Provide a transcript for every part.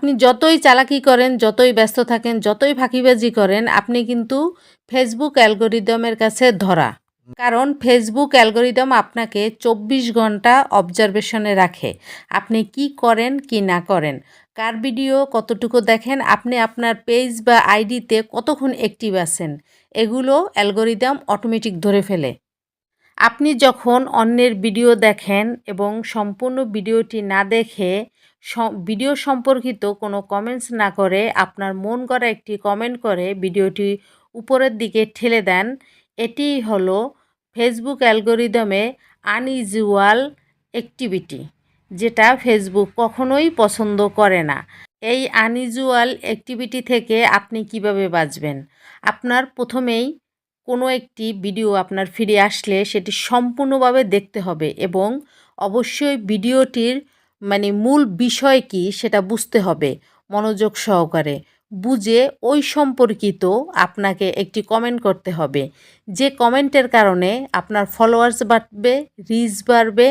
আপনি যতই চালাকি করেন, যতই ব্যস্ত থাকেন, যতই ফাঁকিবাজি করেন, আপনি কিন্তু ফেসবুক অ্যালগোরিদমের কাছে ধরা। কারণ ফেসবুক অ্যালগোরিদম আপনাকে চব্বিশ ঘণ্টা অবজারভেশনে রাখে। আপনি কি করেন, কি না করেন, কার ভিডিও কতটুকু দেখেন, আপনি আপনার পেজ বা আইডিতে কতক্ষণ অ্যাক্টিভ আছেন, এগুলো অ্যালগোরিদম অটোমেটিক ধরে ফেলে। আপনি যখন অন্যের ভিডিও দেখেন এবং সম্পূর্ণ ভিডিওটি না দেখে ভিডিও সম্পর্কিত কোনো কমেন্টস না করে আপনার মন করা একটি কমেন্ট করে ভিডিওটি উপরের দিকে ঠেলে দেন। এটি হলো ফেসবুক অ্যালগোরিদমে আনইউজুয়াল অ্যাক্টিভিটি যেটা ফেসবুক কখনোই পছন্দ করে না। এই আনইউজুয়াল অ্যাক্টিভিটি থেকে আপনি কীভাবে বাঁচবেন? আপনার প্রথমেই কোনো একটি ভিডিও আপনার ফিরে আসলে সেটি সম্পূর্ণভাবে দেখতে হবে এবং অবশ্যই ভিডিওটির মানে মূল বিষয় কি সেটা বুঝতে হবে, মনোযোগ সহকারে। বুঝে ওই সম্পর্কিত আপনাকে একটি কমেন্ট করতে হবে। যে কমেন্টের কারণে আপনার ফলোয়ার্স বাড়বে রিচ বাড়বে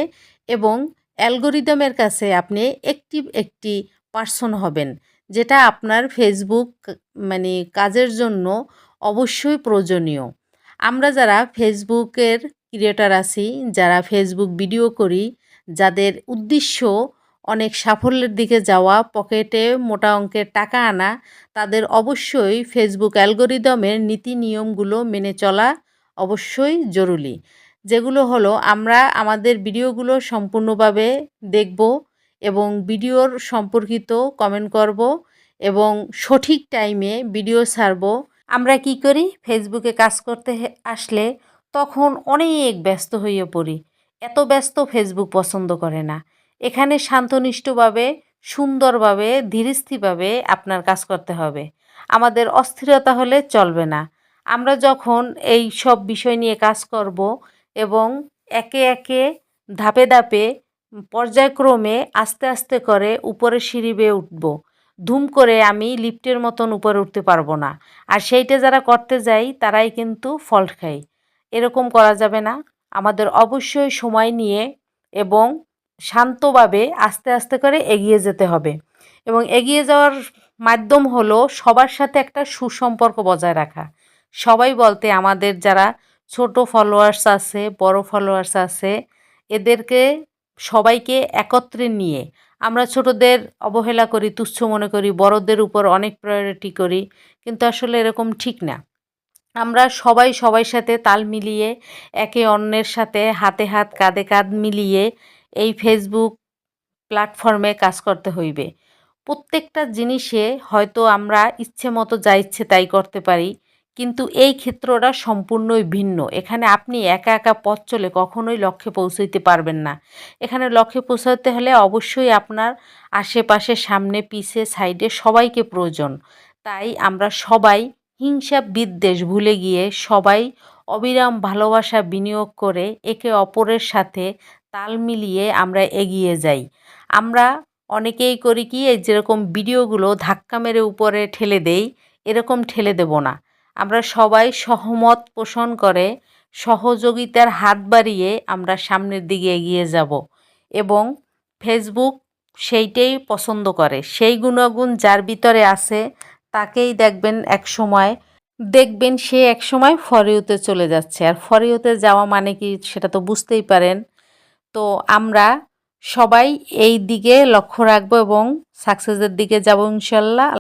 এবং অ্যালগোরিদমের কাছে আপনি অ্যাক্টিভ একটি পার্সন হবেন, যেটা আপনার ফেসবুক মানে কাজের জন্য অবশ্যই প্রয়োজনীয়। আমরা যারা ফেসবুকের ক্রিয়েটার আছি, যারা ফেসবুক ভিডিও করি, যাদের উদ্দেশ্য অনেক সাফল্যের দিকে যাওয়া, পকেটে মোটা অঙ্কের টাকা আনা, তাদের অবশ্যই ফেসবুক অ্যালগোরিদমের নীতি নিয়মগুলো মেনে চলা অবশ্যই জরুরি। যেগুলো হলো, আমরা আমাদের ভিডিওগুলো সম্পূর্ণভাবে দেখব এবং ভিডিওর সম্পর্কিত কমেন্ট করব এবং সঠিক টাইমে ভিডিও ছাড়ব। আমরা কি করি? ফেসবুকে কাজ করতে আসলে তখন অনেক ব্যস্ত হয়ে পড়ি। এত ব্যস্ত ফেসবুক পছন্দ করে না। এখানে শান্তনিষ্ঠভাবে, সুন্দরভাবে, ধীরস্থিরভাবে আপনার কাজ করতে হবে। আমাদের অস্থিরতা হলে চলবে না। আমরা যখন এই সব বিষয় নিয়ে কাজ করব এবং একে একে ধাপে ধাপে পর্যায়ক্রমে আস্তে আস্তে করে উপরে সিঁড়ি বেয়ে উঠব। ধুম করে আমি লিফটের মতন উপরে উঠতে পারব না। আর সেইটা যারা করতে যাই তারাই কিন্তু ফল্ট খায়। এরকম করা যাবে না। আমাদের অবশ্যই সময় নিয়ে এবং শান্তভাবে আস্তে আস্তে করে এগিয়ে যেতে হবে। এবং এগিয়ে যাওয়ার মাধ্যম হলো সবার সাথে একটা সুসম্পর্ক বজায় রাখা। সবাই বলতে আমাদের যারা ছোট ফলোয়ার্স আছে, বড় ফলোয়ার্স আছে, এদেরকে সবাইকে একত্রে নিয়ে আমরা ছোটদের অবহেলা করি, তুচ্ছ মনে করি, বড়দের উপর অনেক প্রায়োরিটি করি, কিন্তু আসলে এরকম ঠিক না। আমরা সবাই সবার সাথে তাল মিলিয়ে একে অন্যের সাথে হাতে হাত, কাঁধে কাঁধ মিলিয়ে এই ফেসবুক প্ল্যাটফর্মে কাজ করতে হইবে। প্রত্যেকটা জিনিসে হয়তো আমরা ইচ্ছে মতো যা ইচ্ছে তাই করতে পারি, কিন্তু এই ক্ষেত্রটা সম্পূর্ণই ভিন্ন। এখানে আপনি একা একা পথ চলে কখনোই লক্ষ্যে পৌঁছইতে পারবেন না। এখানে লক্ষ্যে পৌঁছাতে হলে অবশ্যই আপনার আশেপাশে সামনে, পিছে, সাইডে সবাইকে প্রয়োজন। তাই আমরা সবাই হিংসা বিদ্বেষ ভুলে গিয়ে সবাই অবিরাম ভালোবাসা বিনিয়োগ করে একে অপরের সাথে তাল মিলিয়ে আমরা এগিয়ে যাই। আমরা অনেকেই করি কি, এই যেরকম ভিডিওগুলো ধাক্কা মেরে উপরে ঠেলে দেই, এরকম ঠেলে দেব না। আমরা সবাই সহমত পোষণ করে সহযোগিতার হাত বাড়িয়ে আমরা সামনের দিকে এগিয়ে যাব এবং ফেসবুক সেইটাই পছন্দ করে। সেই গুণাগুণ যার ভিতরে আছে, তাকেই দেখবেন এক সময় দেখবেন সে এক সময় ফরিওতে চলে যাচ্ছে। আর ফরিওতে যাওয়া মানে কি সেটা তো বুঝতেই পারেন। তো আমরা সবাই এই দিকে লক্ষ্য রাখব এবং সাকসেসের দিকে যাব ইনশাল্লাহ।